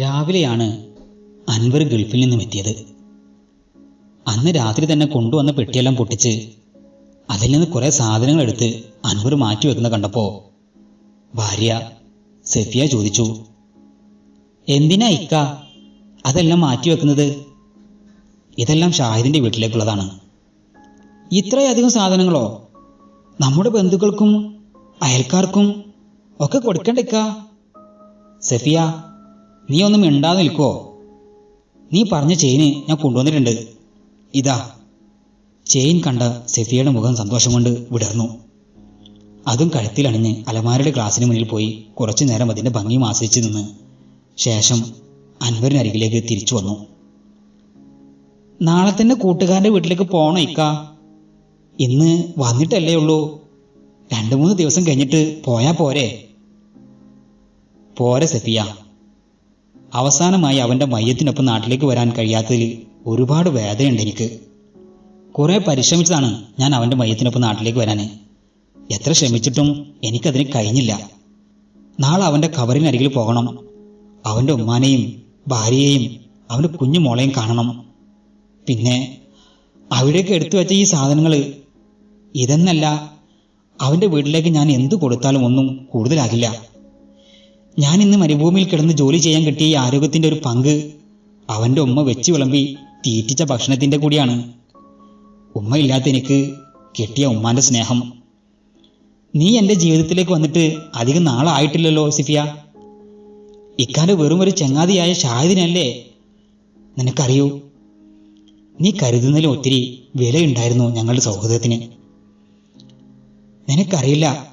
രാവിലെയാണ് അൻവർ ഗൾഫിൽ നിന്നും എത്തിയത്. അന്ന് രാത്രി തന്നെ കൊണ്ടുവന്ന പെട്ടിയെല്ലാം പൊട്ടിച്ച് അതിൽ നിന്ന് കുറേ സാധനങ്ങൾ എടുത്ത് അൻവർ മാറ്റി വെക്കുന്ന കണ്ടപ്പോ ഭാര്യ സെഫിയ ചോദിച്ചു എന്തിനാ ഇക്ക അതെല്ലാം മാറ്റി വെക്കുന്നത്? ഇതെല്ലാം ഷാഹിദിന്റെ വീട്ടിലേക്കുള്ളതാണ്. ഇത്രയധികം സാധനങ്ങളോ നമ്മുടെ ബന്ധുക്കൾക്കും അയൽക്കാർക്കും ഒക്കെ കൊടുക്കണ്ട ഇക്ക. സെഫിയ നീ ഒന്നും മിണ്ടാതെ നിൽക്കോ നീ പറഞ്ഞ ചെയിന് ഞാൻ കൊണ്ടുവന്നിട്ടുണ്ട്. ഇതാ. ചെയിൻ കണ്ട സെഫിയയുടെ മുഖം സന്തോഷം കൊണ്ട് വിടർന്നു. അതും കഴുത്തിലണിഞ്ഞ് അലമാരയുടെ ഗ്ലാസിന് മുന്നിൽ പോയി കുറച്ചു നേരം അതിന്റെ ഭംഗിയും ആസ്വദിച്ചു നിന്ന് ശേഷം അൻവറിനരികിലേക്ക് തിരിച്ചു വന്നു. നാളെ തന്നെ കൂട്ടുകാരന്റെ വീട്ടിലേക്ക് പോകണം ഇക്ക? ഇന്ന് വന്നിട്ടല്ലേ ഉള്ളൂ. രണ്ട് മൂന്ന് ദിവസം കഴിഞ്ഞിട്ട് പോയാ പോരെ. പോരെ സഫിയ. അവസാനമായി അവന്റെ മയ്യത്തിനൊപ്പം നാട്ടിലേക്ക് വരാൻ കഴിയാത്തതിൽ ഒരുപാട് വേദനയുണ്ട് എനിക്ക്. കുറെ പരിശ്രമിച്ചതാണ് ഞാൻ അവന്റെ മയ്യത്തിനൊപ്പം നാട്ടിലേക്ക് വരാൻ എത്ര ശ്രമിച്ചിട്ടും എനിക്കതിന് കഴിഞ്ഞില്ല. നാളെ അവന്റെ കവറിനരികിൽ പോകണം. അവന്റെ ഉമ്മാനെയും ഭാര്യയെയും അവന്റെ കുഞ്ഞു മോളെയും കാണണം. പിന്നെ അവിടേക്ക് എടുത്തു വെച്ച ഈ സാധനങ്ങൾ ഇതെന്നല്ല അവന്റെ വീട്ടിലേക്ക് ഞാൻ എന്തു കൊടുത്താലും ഒന്നും കൂടുതലാകില്ല. ഞാൻ ഇന്ന് മരുഭൂമിയിൽ കിടന്ന് ജോലി ചെയ്യാൻ കിട്ടിയ ഈ ആരോഗ്യത്തിന്റെ ഒരു പങ്ക് അവന്റെ ഉമ്മ വെച്ച് വിളമ്പി തീറ്റിച്ച ഭക്ഷണത്തിന്റെ കൂടിയാണ്. ഉമ്മയില്ലാത്ത എനിക്ക് കിട്ടിയ ഉമ്മാന്റെ സ്നേഹം. നീ എന്റെ ജീവിതത്തിലേക്ക് വന്നിട്ട് അധികം നാളായിട്ടില്ലല്ലോ സിഫിയ. ഇക്കാലം വെറും ഒരു ചങ്ങാതിയായ ഷാഹിദിനല്ലേ? നിനക്കറിയൂ നീ കരുതുന്നതിലും ഒത്തിരി വിലയുണ്ടായിരുന്നു ഞങ്ങളുടെ സൗഹൃദത്തിന്. നിനക്കറിയില്ല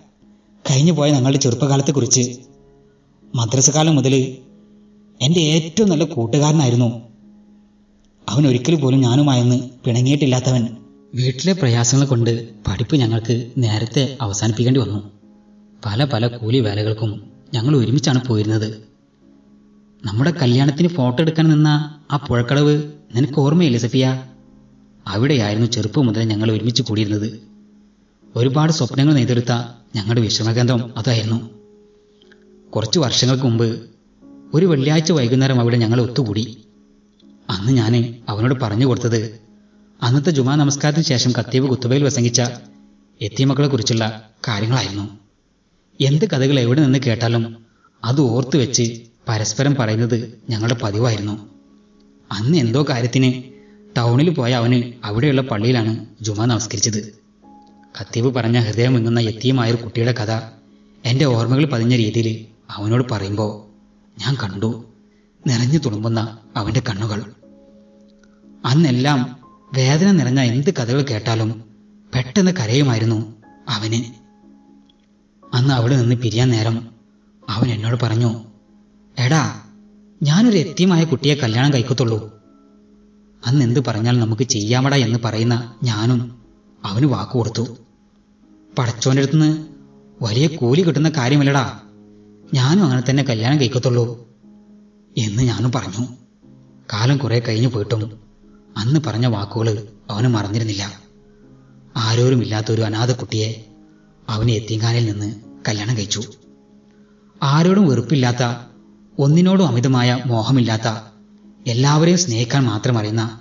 കഴിഞ്ഞു പോയ ഞങ്ങളുടെ ചെറുപ്പകാലത്തെക്കുറിച്ച്. മദ്രസകാലം മുതൽ എന്റെ ഏറ്റവും നല്ല കൂട്ടുകാരനായിരുന്നു. അവൻ ഒരിക്കൽ പോലും ഞാനുമായെന്ന് പിണങ്ങിയിട്ടില്ലാത്തവൻ. വീട്ടിലെ പ്രയാസങ്ങൾ കൊണ്ട് പഠിപ്പ് ഞങ്ങൾക്ക് നേരത്തെ അവസാനിപ്പിക്കേണ്ടി വന്നു. പല പല കൂലി വേലകൾക്കും ഞങ്ങൾ ഒരുമിച്ചാണ് പോയിരുന്നത്. നമ്മുടെ കല്യാണത്തിന് ഫോട്ടോ എടുക്കാൻ നിന്ന ആ പുഴക്കടവ് നിനക്ക് ഓർമ്മയില്ല സഫിയ? അവിടെയായിരുന്നു ചെറുപ്പം മുതൽ ഞങ്ങൾ ഒരുമിച്ച് കൂടിയിരുന്നത്. ഒരുപാട് സ്വപ്നങ്ങൾ നെയ്തെടുത്ത ഞങ്ങളുടെ വിശ്രമകേന്ദ്രം അതായിരുന്നു. കുറച്ച് വർഷങ്ങൾക്ക് മുമ്പ് ഒരു വെള്ളിയാഴ്ച വൈകുന്നേരം അവിടെ ഞങ്ങൾ ഒത്തുകൂടി. അന്ന് ഞാൻ അവനോട് പറഞ്ഞു കൊടുത്തത് അന്നത്തെ ജുമാ നമസ്കാരത്തിന് ശേഷം കത്തീബ് കുത്തുബയിൽ പ്രസംഗിച്ച എത്തിമക്കളെക്കുറിച്ചുള്ള കാര്യങ്ങളായിരുന്നു. എന്ത് കഥകൾ എവിടെ നിന്ന് കേട്ടാലും അത് ഓർത്തു വെച്ച് പരസ്പരം പറയുന്നത് ഞങ്ങളുടെ പതിവായിരുന്നു. അന്ന് എന്തോ കാര്യത്തിന് ടൗണിൽ പോയ അവന് അവിടെയുള്ള പള്ളിയിലാണ് ജുമാ നമസ്കരിച്ചത്. ഖത്തീബ് പറഞ്ഞ ഹൃദയം എങ്ങുന്ന എത്തിയുമായൊരു കുട്ടിയുടെ കഥ എന്റെ ഓർമ്മകൾ പതിഞ്ഞ രീതിയിൽ അവനോട് പറയുമ്പോൾ ഞാൻ കണ്ടു. നിറഞ്ഞു തുളുമ്പുന്ന അവന്റെ കണ്ണുകൾ. അന്നെല്ലാം വേദന നിറഞ്ഞ എന്ത് കഥകൾ കേട്ടാലും പെട്ടെന്ന് കരയുമായിരുന്നു അവന്. അന്ന് അവിടെ നിന്ന് പിരിയാൻ നേരം അവൻ എന്നോട് പറഞ്ഞു എടാ ഞാനൊരു എത്തിയമായ കുട്ടിയെ കല്യാണം കഴിക്കത്തുള്ളൂ. അന്ന് എന്ത് പറഞ്ഞാൽ നമുക്ക് ചെയ്യാമടാ എന്ന് പറയുന്ന ഞാനും അവന് വാക്കു കൊടുത്തു. പടച്ചോന്റെ അടുത്തുനിന്ന് വലിയ കൂലി കിട്ടുന്ന കാര്യമല്ലടാ. ഞാനും അങ്ങനെ തന്നെ കല്യാണം കഴിക്കത്തുള്ളൂ എന്ന് ഞാനും പറഞ്ഞു. കാലം കുറെ കഴിഞ്ഞു പോയിട്ടും അന്ന് പറഞ്ഞ വാക്കുകൾ അവന് മറന്നിരുന്നില്ല. ആരോരുമില്ലാത്ത ഒരു അനാഥ കുട്ടിയെ അവന് എത്തിങ്കാനിൽ നിന്ന് കല്യാണം കഴിച്ചു. ആരോടും വെറുപ്പില്ലാത്ത ഒന്നിനോടും അമിതമായ മോഹമില്ലാത്ത എല്ലാവരെയും സ്നേഹിക്കാൻ മാത്രം അറിയുന്ന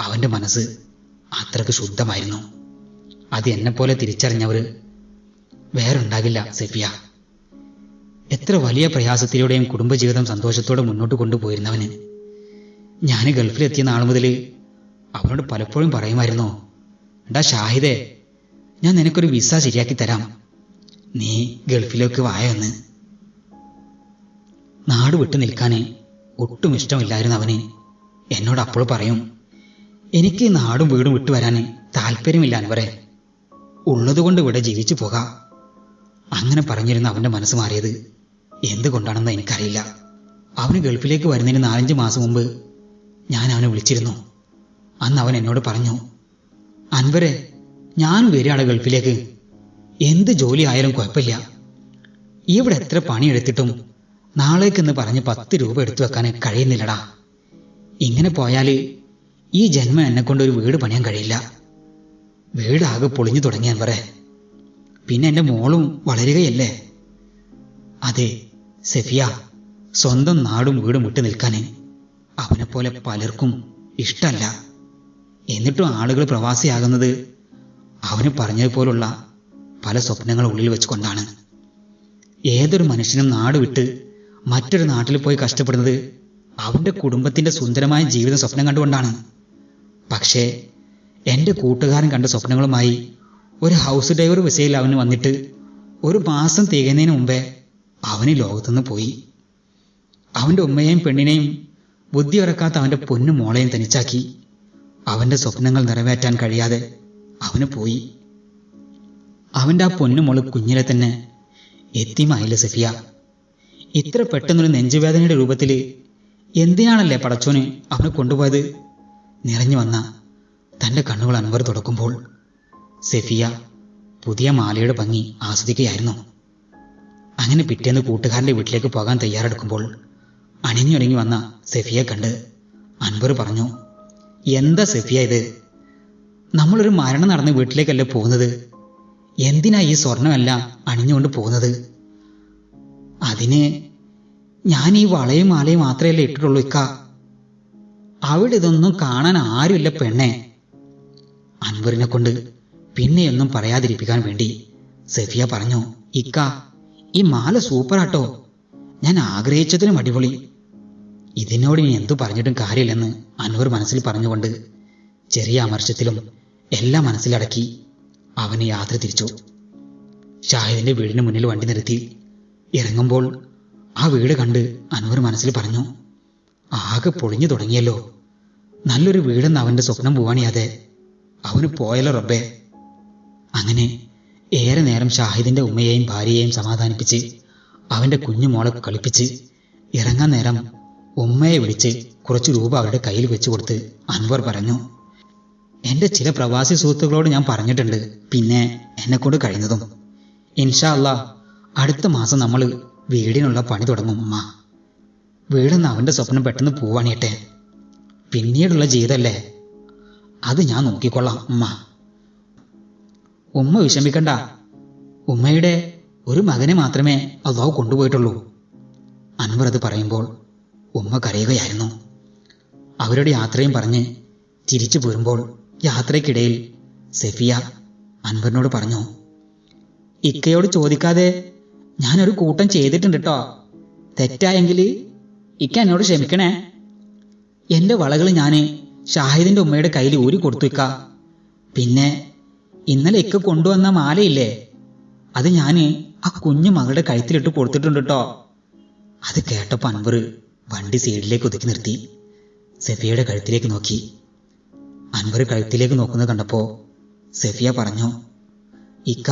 അവന്റെ മനസ്സ് അത്രയ്ക്ക് ശുദ്ധമായിരുന്നു. അത് എന്നെപ്പോലെ തിരിച്ചറിഞ്ഞവര് വേറുണ്ടാകില്ല സെഫിയ. എത്ര വലിയ പ്രയാസത്തിലൂടെയും കുടുംബജീവിതം സന്തോഷത്തോടെ മുന്നോട്ട് കൊണ്ടുപോയിരുന്നവന്. ഞാൻ ഗൾഫിലെത്തിയ നാൾ മുതൽ അവനോട് പലപ്പോഴും പറയുമായിരുന്നു എടാ ഷാഹിദേ ഞാൻ നിനക്കൊരു വിസ ശരിയാക്കി തരാം. നീ ഗൾഫിലേക്ക് വായെന്ന് നാട് വിട്ടു നിൽക്കാൻ ഒട്ടും ഇഷ്ടമില്ലായിരുന്നു അവന്. എന്നോട് അപ്പോൾ പറയും എനിക്ക് നാടും വീടും വിട്ടു വരാൻ താല്പര്യമില്ല അൻവരെ ഉള്ളതുകൊണ്ട് ഇവിടെ ജീവിച്ചു പോകാം. അങ്ങനെ പറഞ്ഞിരുന്ന അവന്റെ മനസ്സ് മാറിയത്. എന്തുകൊണ്ടാണെന്ന് എനിക്കറിയില്ല. അവന് ഗൾഫിലേക്ക് വരുന്നതിന് നാലഞ്ച് മാസം മുമ്പ് ഞാൻ അവനെ വിളിച്ചിരുന്നു. അന്ന് അവൻ എന്നോട് പറഞ്ഞു അൻവരെ ഞാൻ വരികയാണ് ഗൾഫിലേക്ക്. എന്ത് ജോലി ആയാലും കുഴപ്പമില്ല. ഇവിടെ എത്ര പണിയെടുത്തിട്ടും നാളേക്കെന്ന് പറഞ്ഞ് പത്ത് രൂപ എടുത്തു വെക്കാൻ കഴിയുന്നില്ലടാ. ഇങ്ങനെ പോയാൽ ഈ ജന്മം എന്നെക്കൊണ്ട് ഒരു വീട് പണിയാൻ കഴിയില്ല. വീടാകെ പൊളിഞ്ഞു തുടങ്ങിയാൻ പറ പിന്നെ എന്റെ മോളും വളരുകയല്ലേ? അതെ സെഫിയ സ്വന്തം നാടും വീടും വിട്ടു നിൽക്കാൻ അവനെപ്പോലെ പലർക്കും ഇഷ്ടമല്ല എന്നിട്ടും ആളുകൾ പ്രവാസിയാകുന്നത് അവന് പറഞ്ഞതുപോലുള്ള പല സ്വപ്നങ്ങൾ ഉള്ളിൽ വെച്ചുകൊണ്ടാണ്. ഏതൊരു മനുഷ്യനും നാട് വിട്ട് മറ്റൊരു നാട്ടിൽ പോയി കഷ്ടപ്പെടുന്നത് അവന്റെ കുടുംബത്തിന്റെ സുന്ദരമായ ജീവിത സ്വപ്നം കണ്ടുകൊണ്ടാണ്. പക്ഷേ എന്റെ കൂട്ടുകാരൻ കണ്ട സ്വപ്നങ്ങളുമായി ഒരു ഹൗസ് ഡ്രൈവർ വിസയിൽ അവന് വന്നിട്ട് ഒരു മാസം തികയുന്നതിന് മുമ്പേ അവന് ലോകത്തുനിന്ന് പോയി. അവന്റെ ഉമ്മയെയും പെണ്ണിനെയും ബുദ്ധി ഉറക്കാത്ത അവന്റെ പൊന്നു മോളെയും തനിച്ചാക്കി. അവന്റെ സ്വപ്നങ്ങൾ നിറവേറ്റാൻ കഴിയാതെ അവന് പോയി. അവന്റെ ആ പൊന്നു മോൾ കുഞ്ഞിലെ തന്നെ എത്തിമായില്ല സഫിയ. ഇത്ര പെട്ടെന്നൊരു നെഞ്ചുവേദനയുടെ രൂപത്തിൽ എന്തിനാണല്ലേ പടച്ചോന് അവനെ കൊണ്ടുപോയത്? നിറഞ്ഞു വന്ന തന്റെ കണ്ണുകൾ അൻവർ തുടക്കുമ്പോൾ സെഫിയ പുതിയ മാലയുടെ ഭംഗി ആസ്വദിക്കുകയായിരുന്നു. അങ്ങനെ പിറ്റേന്ന് കൂട്ടുകാരന്റെ വീട്ടിലേക്ക് പോകാൻ തയ്യാറെടുക്കുമ്പോൾ അണിഞ്ഞൊരുങ്ങി വന്ന സെഫിയെ കണ്ട് അൻവർ പറഞ്ഞു എന്താ സെഫിയ ഇത്? നമ്മളൊരു മരണം നടന്ന് വീട്ടിലേക്കല്ലേ പോകുന്നത്? എന്തിനാ ഈ സ്വർണമെല്ലാം അണിഞ്ഞുകൊണ്ട് പോകുന്നത്? അതിന് ഞാൻ ഈ വളയും മാലയും മാത്രമല്ലേ ഇട്ടിട്ടുള്ളൂ ഇക്ക. അവിടെ ഇതൊന്നും കാണാൻ ആരുമില്ല പെണ്ണെ. അൻവറിനെ കൊണ്ട് പിന്നെയൊന്നും പറയാതിരിപ്പിക്കാൻ വേണ്ടി സെഫിയ പറഞ്ഞു ഇക്ക ഈ മാല സൂപ്പറാട്ടോ. ഞാൻ ആഗ്രഹിച്ചതിനും അടിപൊളി. ഇതിനോട് ഇനി എന്തു പറഞ്ഞിട്ടും കാര്യമില്ലെന്ന് അനൂർ മനസ്സിൽ പറഞ്ഞുകൊണ്ട് ചെറിയ അമർശത്തിലും എല്ലാം മനസ്സിലടക്കി അവന് യാത്ര തിരിച്ചു. ഷാഹിദിന്റെ വീടിന് മുന്നിൽ വണ്ടി നിർത്തി. ഇറങ്ങുമ്പോൾ ആ വീട് കണ്ട് അനൂർ മനസ്സിൽ പറഞ്ഞു ആകെ പൊളിഞ്ഞു തുടങ്ങിയല്ലോ. നല്ലൊരു വീടെന്ന് അവന്റെ സ്വപ്നം പോവാണിയാതെ. അവന് പോയല്ലോ റബ്ബേ. അങ്ങനെ ഏറെ നേരം ഷാഹിദിന്റെ ഉമ്മയെയും ഭാര്യയെയും സമാധാനിപ്പിച്ച് അവന്റെ കുഞ്ഞു മോളെ കളിപ്പിച്ച് ഇറങ്ങാൻ നേരം ഉമ്മയെ വിളിച്ച് കുറച്ച് രൂപ അവരുടെ കയ്യിൽ വെച്ചു കൊടുത്ത് അൻവർ പറഞ്ഞു എന്റെ ചില പ്രവാസി സുഹൃത്തുക്കളോട് ഞാൻ പറഞ്ഞിട്ടുണ്ട് പിന്നെ എന്നെക്കൊണ്ട് കഴിഞ്ഞതും ഇൻഷാ അല്ലാ അടുത്ത മാസം നമ്മൾ വീടിനുള്ള പണി തുടങ്ങും ഉമ്മ. വീടെന്ന് അവന്റെ സ്വപ്നം പെട്ടെന്ന് പോവാണിയട്ടെ. പിന്നീടുള്ള ജീവിതമല്ലേ അത് ഞാൻ നോക്കിക്കൊള്ളാം ഉമ്മ. ഉമ്മ വിഷമിക്കണ്ട. ഉമ്മയുടെ ഒരു മകനെ മാത്രമേ അള്ളാഹു കൊണ്ടുപോയിട്ടുള്ളൂ. അൻവർ അത് പറയുമ്പോൾ ഉമ്മ കരയുകയായിരുന്നു. അവരുടെ യാത്രയും പറഞ്ഞ് തിരിച്ചു പോരുമ്പോൾ യാത്രയ്ക്കിടയിൽ സെഫിയ അൻവറിനോട് പറഞ്ഞു ഇക്കയോട് ചോദിക്കാതെ ഞാനൊരു കൂട്ടം ചെയ്തിട്ടുണ്ട് കേട്ടോ തെറ്റായെങ്കിൽ ഇക്ക എന്നോട് ക്ഷമിക്കണേ. എന്റെ വളകൾ ഞാൻ ഷാഹിദിന്റെ ഉമ്മയുടെ കയ്യിൽ ഊരി കൊടുത്തു ഇക്ക. പിന്നെ ഇന്നലെ ഇക്ക കൊണ്ടുവന്ന മാലയില്ലേ? അത് ഞാൻ ആ കുഞ്ഞു മകളുടെ കഴുത്തിലിട്ട് കൊടുത്തിട്ടുണ്ട് കേട്ടോ അത് കേട്ടപ്പോൾ അൻവർ വണ്ടി സൈഡിലേക്ക് ഒതുക്കി നിർത്തി. സെഫിയയുടെ കഴുത്തിലേക്ക് നോക്കി. അൻവർ കഴുത്തിലേക്ക് നോക്കുന്നത് കണ്ടപ്പോൾ സെഫിയ പറഞ്ഞു ഇക്ക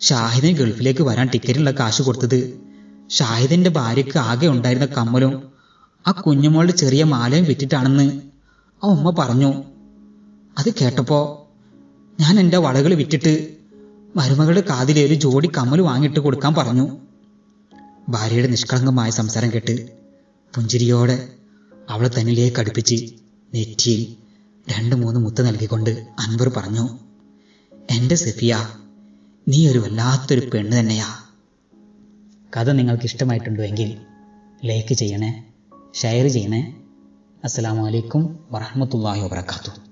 ഷാഹിദിന് ഗൾഫിലേക്ക് വരാൻ ടിക്കറ്റിനുള്ള കാശ് കൊടുത്തത് ഷാഹിദിന്റെ ഭാര്യയ്ക്ക് ആകെ ഉണ്ടായിരുന്ന കമ്മലും ആ കുഞ്ഞുമോളുടെ ചെറിയ മാലയും വിറ്റിട്ടാണെന്ന് ആ ഉമ്മ പറഞ്ഞു. അത് കേട്ടപ്പോ ഞാൻ എന്റെ വളകൾ വിറ്റിട്ട് മരുമകളുടെ കാതിലെ ഒരു ജോഡി കമ്മൽ വാങ്ങിയിട്ട് കൊടുക്കാൻ പറഞ്ഞു. ഭാര്യയുടെ നിഷ്കളങ്കമായ സംസാരം കേട്ട് പുഞ്ചിരിയോടെ അവളെ തന്നിലേക്ക് അടുപ്പിച്ച് നെറ്റിയിൽ രണ്ട് മൂന്ന് മുത്ത് നൽകിക്കൊണ്ട് അൻവർ പറഞ്ഞു എന്റെ സെഫിയ നീ ഒരു വല്ലാത്തൊരു പെണ്ണ് തന്നെയാ. കഥ നിങ്ങൾക്ക് ഇഷ്ടമായിട്ടുണ്ടെങ്കിൽ ലൈക്ക് ചെയ്യണേ ഷെയർ ചെയ്യണേ. അസ്സാം അലൈക്കും വറഹ്മത്തുള്ളാഹി വബറകാതുഹു.